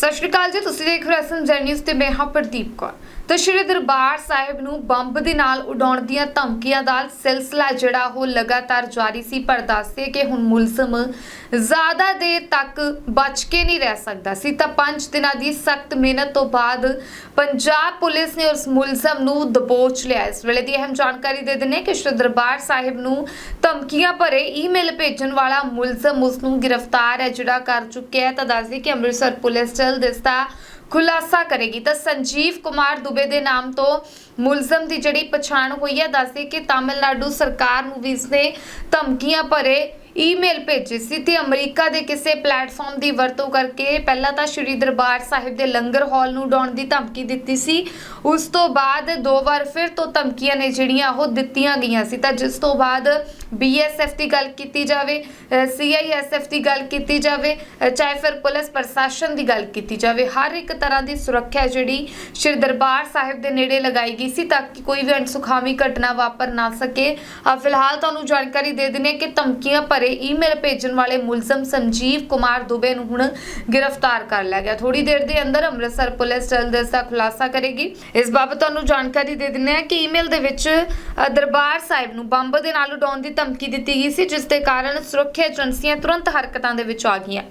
ਸਤਿ ਸ਼੍ਰੀ ਅਕਾਲ ਜੀ, ਤੁਸੀਂ ਦੇਖ ਰਹੇ ਹੋ ਐਸਐਨ ਜੈ ਨਿਊਜ਼ ਤੇ ਮੈਂ ਹਾਂ ਪ੍ਰਦੀਪ ਕੌਰ। ਤਾਂ ਸ਼੍ਰੀ ਦਰਬਾਰ ਸਾਹਿਬ ਨੂੰ ਬੰਬ ਦੇ ਨਾਲ ਉਡਾਉਣ ਦੀਆਂ ਧਮਕੀਆਂ ਦਾ ਸਿਲਸਿਲਾ ਜਿਹੜਾ ਉਹ ਲਗਾਤਾਰ ਜਾਰੀ ਸੀ, ਪਰ ਦੱਸਦੇ ਕਿ ਹੁਣ ਮੁਲਜ਼ਮ ਜ਼ਿਆਦਾ ਦੇਰ ਤੱਕ ਬਚ ਕੇ ਨਹੀਂ ਰਹਿ ਸਕਦਾ ਸੀ। ਤਾਂ 5 ਦਿਨਾਂ ਦੀ ਸਖਤ ਮਿਹਨਤ ਤੋਂ ਬਾਅਦ ਪੰਜਾਬ ਪੁਲਿਸ ਨੇ ਉਸ ਮੁਲਜ਼ਮ ਨੂੰ ਦਬੋਚ ਲਿਆ। ਇਸ ਵੇਲੇ ਦੀ ਅਹਿਮ ਜਾਣਕਾਰੀ ਦੇ ਦਿੰਦੇ ਕਿ ਸ਼੍ਰੀ ਦਰਬਾਰ ਸਾਹਿਬ ਨੂੰ ਧਮਕੀਆਂ ਭਰੇ ਈਮੇਲ ਭੇਜਣ ਵਾਲਾ ਮੁਲਜ਼ਮ ਉਸ ਨੂੰ ਗ੍ਰਿਫਤਾਰ ਹੈ, ਜਿਹੜਾ ਕਰ ਚੁੱਕਿਆ ਹੈ। ਤਾਂ ਦੱਸਦੇ ਕਿ ਅੰਮ੍ਰਿਤਸਰ ਪੁਲਿਸ ਜਲਦ ਇਸ ਖੁਲਾਸਾ ਕਰੇਗੀ। ਤਾਂ ਸੰਜੀਵ ਕੁਮਾਰ ਦੁਬੇ ਦੇ ਨਾਮ ਤੋਂ ਮੁਲਜ਼ਮ ਦੀ ਜਿਹੜੀ ਪਛਾਣ ਹੋਈ ਹੈ, ਦੱਸਦੇ ਕਿ ਤਾਮਿਲਨਾਡੂ ਸਰਕਾਰ ਨੂੰ ਵੀ ਇਸਨੇ ਧਮਕੀਆਂ ਭਰੇ ਈਮੇਲ ਭੇਜੇ ਸੀ ਤੇ ਅਮਰੀਕਾ ਦੇ ਕਿਸੇ ਪਲੇਟਫਾਰਮ ਦੀ ਵਰਤੋਂ ਕਰਕੇ ਪਹਿਲਾਂ ਤਾਂ ਸ਼੍ਰੀ ਦਰਬਾਰ ਸਾਹਿਬ ਦੇ ਲੰਗਰ ਹਾਲ ਨੂੰ ਉਡਾਉਣ ਦੀ ਧਮਕੀ ਦਿੱਤੀ ਸੀ। ਉਸ ਤੋਂ ਬਾਅਦ ਦੋ ਵਾਰ ਫਿਰ ਤੋਂ ਧਮਕੀਆਂ ਨੇ ਜਿਹੜੀਆਂ ਉਹ ਦਿੱਤੀਆਂ ਗਈਆਂ ਸੀ। ਤਾਂ ਜਿਸ ਤੋਂ ਬਾਅਦ ਬੀਐਸਐਫ ਦੀ ਗੱਲ ਕੀਤੀ ਜਾਵੇ ਸੀਆਈਐਸਐਫ ਦੀ ਗੱਲ ਕੀਤੀ ਜਾਵੇ ਚਾਹੇ ਫਿਰ ਪੁਲਿਸ ਪ੍ਰਸ਼ਾਸਨ ਦੀ ਗੱਲ ਕੀਤੀ ਜਾਵੇ, ਹਰ ਇੱਕ ਤਰ੍ਹਾਂ ਦੀ ਸੁਰੱਖਿਆ ਜਿਹੜੀ ਸ਼੍ਰੀ ਦਰਬਾਰ ਸਾਹਿਬ ਦੇ ਨੇੜੇ ਲਗਾਈ ਗਈ ਸੀ ਤਾਂ ਕਿ ਕੋਈ ਵੀ ਅਣਸੁਖਾਵੀ ਘਟਨਾ ਵਾਪਰ ਨਾ ਸਕੇ। ਫਿਲਹਾਲ ਤੁਹਾਨੂੰ ਜਾਣਕਾਰੀ ਦੇ ਦਿੰਦੇ ਹਾਂ ਕਿ ਧਮਕੀਆਂ ਭਰੇ ਈਮੇਲ ਭੇਜਣ ਵਾਲੇ ਮੁਲਜ਼ਮ ਸੰਜੀਵ ਕੁਮਾਰ ਦੁਬੇ ਨੂੰ ਹੁਣ ਗ੍ਰਿਫਤਾਰ ਕਰ ਲਿਆ ਗਿਆ। ਥੋੜੀ ਦੇਰ ਦੇ ਅੰਦਰ ਅੰਮ੍ਰਿਤਸਰ ਪੁਲਿਸ ਜਲਦ ਇਸ ਦਾ ਖੁਲਾਸਾ ਕਰੇਗੀ। ਇਸ ਬਾਬਤ ਤੁਹਾਨੂੰ ਜਾਣਕਾਰੀ ਦੇ ਦਿੰਦੇ ਹਾਂ ਕਿ ਈਮੇਲ ਦੇ ਵਿੱਚ ਦਰਬਾਰ ਸਾਹਿਬ ਨੂੰ ਬੰਬ ਦੇ ਨਾਲ ਉਡਾਉਣ ਦੀ ਧਮਕੀ ਦਿੱਤੀ ਗਈ ਸੀ ਜਿਸ ਦੇ ਕਾਰਨ ਸੁਰੱਖਿਆ ਏਜੰਸੀਆਂ ਤੁਰੰਤ ਹਰਕਤਾਂ ਦੇ ਵਿੱਚ ਆ ਗਈਆਂ।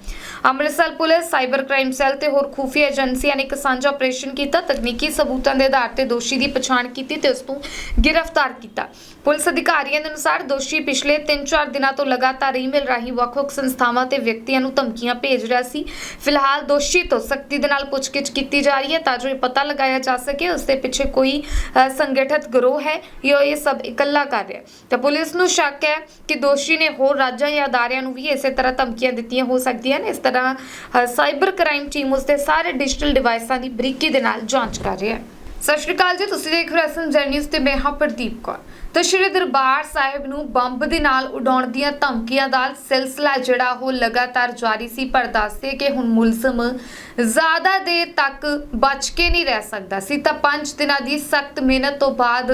Amritsar police cyber crime cell ਤੇ ਹੋਰ ਖੂਫੀਆ ਏਜੰਸੀਆਂ ਨੇ ਇੱਕ ਸਾਂਝਾ ਆਪਰੇਸ਼ਨ ਕੀਤਾ, ਤਕਨੀਕੀ ਸਬੂਤਾਂ ਦੇ ਆਧਾਰ ਤੇ ਦੋਸ਼ੀ ਦੀ ਪਛਾਣ ਕੀਤੀ ਤੇ ਉਸ ਨੂੰ ਗ੍ਰਿਫਤਾਰ ਕੀਤਾ। ਪੁਲਿਸ ਅਧਿਕਾਰੀਆਂ ਦੇ ਅਨੁਸਾਰ ਦੋਸ਼ੀ ਪਿਛਲੇ 3-4 ਦਿਨਾਂ ਤੋਂ ਲਗਾਤਾਰ ਈਮੇਲ ਰਾਹੀਂ ਵੱਖ-ਵੱਖ ਸੰਸਥਾਵਾਂ ਤੇ ਵਿਅਕਤੀਆਂ ਨੂੰ ਧਮਕੀਆਂ ਭੇਜ ਰਿਹਾ ਸੀ। ਫਿਲਹਾਲ ਦੋਸ਼ੀ ਤੋਂ ਸਖਤੀ ਦੇ ਨਾਲ ਪੁੱਛਗਿੱਛ ਕੀਤੀ ਜਾ ਰਹੀ ਹੈ ਤਾਂ ਜੋ ਇਹ ਪਤਾ ਲਗਾਇਆ ਜਾ ਸਕੇ, ਉਸ ਦੇ ਪਿੱਛੇ ਕੋਈ ਸੰਗਠਿਤ ਗਰੋਹ ਹੈ ਜਾਂ ਇਹ ਸਭ ਇਕੱਲਾ ਕਰ ਰਿਹਾ ਹੈ। ਤਾਂ ਪੁਲਿਸ ਨੂੰ ਸ਼ੱਕ ਹੈ ਕਿ ਦੋਸ਼ੀ ਨੇ ਹੋਰ ਰਾਜਾਂ ਜਾਂ ਅਦਾਰਿਆਂ ਨੂੰ ਵੀ ਇਸੇ ਤਰ੍ਹਾਂ ਧਮਕੀਆਂ ਦਿੱਤੀਆਂ ਹੋ ਸਕਦੀਆਂ ਨੇ। ਇਸ ਤਰ੍ਹਾਂ ਅ, ਸਾਈਬਰ ਕ੍ਰਾਈਮ ਟੀਮ ਉਸ ਦੇ ਸਾਰੇ ਡਿਜੀਟਲ ਡਿਵਾਈਸਾਂ ਦੀ ਬਰੀਕੀ ਦੇ ਨਾਲ ਜਾਂਚ ਕਰ ਰਹੀ ਹੈ। ਸਤਿ ਸ਼੍ਰੀ ਅਕਾਲ ਜੀ, ਤੁਸੀਂ ਦੇਖ ਰਹੇ ਹੋ ਐਸਐਨ ਜੈ ਨਿਊਜ਼ ਤੇ ਮੈਂ ਹਾਂ ਪ੍ਰਦੀਪ ਕੌਰ। ਤਾਂ ਸ਼੍ਰੀ ਦਰਬਾਰ ਸਾਹਿਬ ਨੂੰ ਬੰਬ ਦੇ ਨਾਲ ਉਡਾਉਣ ਦੀਆਂ ਧਮਕੀਆਂ ਦਾ ਸਿਲਸਿਲਾ ਜਿਹੜਾ ਉਹ ਲਗਾਤਾਰ ਜਾਰੀ ਸੀ, ਪਰ ਦੱਸਦੇ ਕਿ ਹੁਣ ਮੁਲਜ਼ਮ ਜ਼ਿਆਦਾ ਦੇਰ ਤੱਕ ਬਚ ਕੇ ਨਹੀਂ ਰਹਿ ਸਕਦਾ ਸੀ। ਤਾਂ 5 ਦਿਨਾਂ ਦੀ ਸਖਤ ਮਿਹਨਤ ਤੋਂ ਬਾਅਦ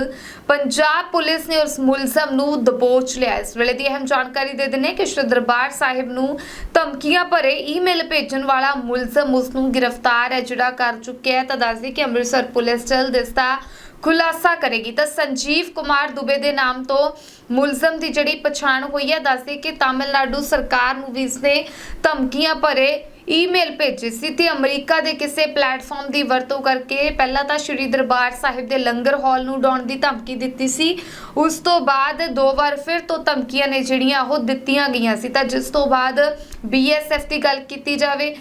ਪੰਜਾਬ ਪੁਲਿਸ ਨੇ ਉਸ ਮੁਲਜ਼ਮ ਨੂੰ ਦਬੋਚ ਲਿਆ। ਇਸ ਵੇਲੇ ਦੀ ਅਹਿਮ ਜਾਣਕਾਰੀ ਦੇ ਦਿੰਦੇ ਕਿ ਸ਼੍ਰੀ ਦਰਬਾਰ ਸਾਹਿਬ ਨੂੰ ਧਮਕੀਆਂ ਭਰੇ ਈਮੇਲ ਭੇਜਣ ਵਾਲਾ ਮੁਲਜ਼ਮ ਉਸ ਨੂੰ ਗ੍ਰਿਫਤਾਰ ਹੈ, ਜਿਹੜਾ ਕਰ ਚੁੱਕਿਆ ਹੈ। ਤਾਂ ਦੱਸਦੇ ਕਿ ਅੰਮ੍ਰਿਤਸਰ ਪੁਲਿਸ ਜਲਦ ਇਸ ਦਾ ਖੁਲਾਸਾ ਕਰੇਗੀ। ਤਾਂ ਸੰਜੀਵ ਕੁਮਾਰ ਦੁਬੇ ਦੇ ਨਾਮ ਤੋਂ ਮੁਲਜ਼ਮ ਦੀ ਜਿਹੜੀ ਪਛਾਣ ਹੋਈ ਹੈ, ਦੱਸਦੇ ਕਿ ਤਾਮਿਲਨਾਡੂ ਸਰਕਾਰ ਨੂੰ ਵੀ ਇਸਨੇ ਧਮਕੀਆਂ ਭਰੇ ਈਮੇਲ ਭੇਜੀ ਸੀ ਤੇ ਅਮਰੀਕਾ ਦੇ ਕਿਸੇ ਪਲੇਟਫਾਰਮ ਦੀ ਵਰਤੋਂ ਕਰਕੇ ਪਹਿਲਾਂ ਤਾਂ ਸ਼੍ਰੀ ਦਰਬਾਰ ਸਾਹਿਬ ਦੇ ਲੰਗਰ ਹਾਲ ਨੂੰ ਉਡਾਉਣ ਦੀ ਧਮਕੀ ਦਿੱਤੀ ਸੀ। ਉਸ ਤੋਂ ਬਾਅਦ ਦੋ ਵਾਰ ਫਿਰ ਤੋਂ ਧਮਕੀਆਂ ਨੇ ਜਿਹੜੀਆਂ ਉਹ ਦਿੱਤੀਆਂ ਗਈਆਂ ਸੀ। ਤਾਂ ਜਿਸ ਤੋਂ ਬਾਅਦ ਬੀਐਸਐਫ ਦੀ ਗੱਲ ਕੀਤੀ ਜਾਵੇ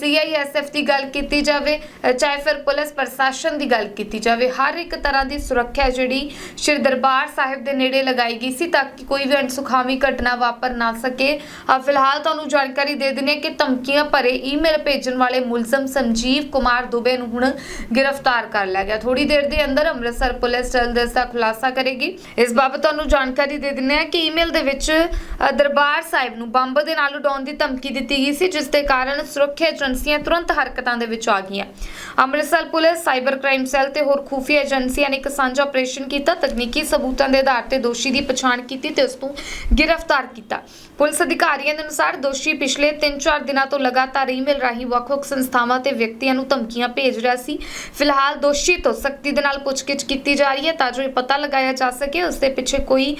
ਸੀਆਈਐਸਐਫ ਦੀ ਗੱਲ ਕੀਤੀ ਜਾਵੇ ਚਾਹੇ ਫਿਰ ਪੁਲਿਸ ਪ੍ਰਸ਼ਾਸਨ ਦੀ ਗੱਲ ਕੀਤੀ ਜਾਵੇ ਹਰ ਇੱਕ ਤਰ੍ਹਾਂ ਦੀ ਸੁਰੱਖਿਆ ਜਿਹੜੀ ਸ਼੍ਰੀ ਦਰਬਾਰ ਸਾਹਿਬ ਦੇ ਨੇੜੇ ਲਗਾਈ ਗਈ ਸੀ ਤਾਂ ਕਿ ਕੋਈ ਵੀ ਅਣਸੁਖਾਵੀ ਘਟਨਾ ਵਾਪਰ ਨਾ ਸਕੇ। ਅ, ਫਿਲਹਾਲ ਤੁਹਾਨੂੰ ਜਾਣਕਾਰੀ ਦੇ ਦਿੰਦੇ ਹਾਂ ਕਿ ਧਮਕੀਆਂ ਭਰੇ ਈਮੇਲ ਭੇਜਣ ਵਾਲੇ ਮੁਲਜ਼ਮ ਸੰਜੀਵ ਕੁਮਾਰ ਦੁਬੇ ਨੂੰ ਹੁਣ ਗ੍ਰਿਫਤਾਰ ਕਰ ਲਿਆ ਗਿਆ। ਥੋੜੀ ਦੇਰ ਦੇ ਅੰਦਰ ਅੰਮ੍ਰਿਤਸਰ ਪੁਲਿਸ ਜਲਦ ਦਾ ਖੁਲਾਸਾ ਕਰੇਗੀ। ਇਸ ਬਾਬਤ ਤੁਹਾਨੂੰ ਜਾਣਕਾਰੀ ਦੇ ਦਿੰਦੇ ਹਾਂ ਕਿ ਈਮੇਲ ਦੇ ਵਿੱਚ ਦਰਬਾਰ ਸਾਹਿਬ ਨੂੰ ਬੰਬ ਦੇ ਨਾਲ ਉਡਾਉਣ ਦੀ ਧਮਕੀ ਦਿੱਤੀ ਗਈ ਸੀ, ਜਿਸ ਦੇ ਕਾਰਨ ਸੁਰੱਖਿਆ ਏਜੰਸੀਆਂ ਤੁਰੰਤ ਹਰਕਤਾਂ ਦੇ ਵਿੱਚ ਆ ਗਈਆਂ। Amritsar police cyber crime cell ਤੇ ਹੋਰ ਖੂਫੀਆ ਏਜੰਸੀਆਂ ਨੇ ਇੱਕ ਸਾਂਝਾ ਆਪਰੇਸ਼ਨ ਕੀਤਾ, ਤਕਨੀਕੀ ਸਬੂਤਾਂ ਦੇ ਆਧਾਰ ਤੇ ਦੋਸ਼ੀ ਦੀ ਪਛਾਣ ਕੀਤੀ ਤੇ ਉਸ ਨੂੰ ਗ੍ਰਿਫਤਾਰ ਕੀਤਾ। ਪੁਲਿਸ ਅਧਿਕਾਰੀਆਂ ਦੇ ਅਨੁਸਾਰ ਦੋਸ਼ੀ ਪਿਛਲੇ 3-4 ਦਿਨਾਂ ਤੋਂ ਲਗਾਤਾਰ ਈਮੇਲ ਰਾਹੀਂ ਵੱਖ-ਵੱਖ ਸੰਸਥਾਵਾਂ ਤੇ ਵਿਅਕਤੀਆਂ ਨੂੰ ਧਮਕੀਆਂ ਭੇਜ ਰਿਹਾ ਸੀ। ਫਿਲਹਾਲ ਦੋਸ਼ੀ ਤੋਂ ਸਖਤੀ ਦੇ ਨਾਲ ਪੁੱਛਗਿੱਛ ਕੀਤੀ ਜਾ ਰਹੀ ਹੈ ਤਾਂ ਜੋ ਇਹ ਪਤਾ ਲਗਾਇਆ ਜਾ ਸਕੇ, ਉਸ ਦੇ ਪਿੱਛੇ ਕੋਈ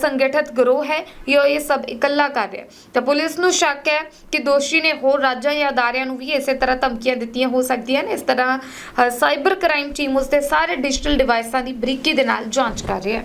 ਸੰਗਠਿਤ ਗਰੋਹ ਹੈ ਜਾਂ ਇਹ ਸਭ ਇਕੱਲਾ ਕਰ ਰਿਹਾ ਤਾਂ ਪੁਲਿਸ ਨੂੰ ਸ਼ੱਕ ਹੈ ਕਿ ਦੋਸ਼ੀ ਨੇ ਹੋਰ ਰਾਜਾਂ ਜਾਂ ਅਦਾਰਿਆਂ ਨੂੰ ਵੀ ਇਸੇ ਤਰ੍ਹਾਂ ਧਮਕੀਆਂ ਦਿੱਤੀਆਂ ਹੋ ਸਕਦੀਆਂ ਨੇ। ਇਸ ਤਰ੍ਹਾਂ ਸਾਈਬਰ ਕ੍ਰਾਈਮ ਟੀਮ ਉਸ ਦੇ ਸਾਰੇ ਡਿਜੀਟਲ ਡਿਵਾਈਸਾਂ ਦੀ ਬਰੀਕੀ ਦੇ ਨਾਲ ਜਾਂਚ ਕਰ ਰਹੀ ਹੈ।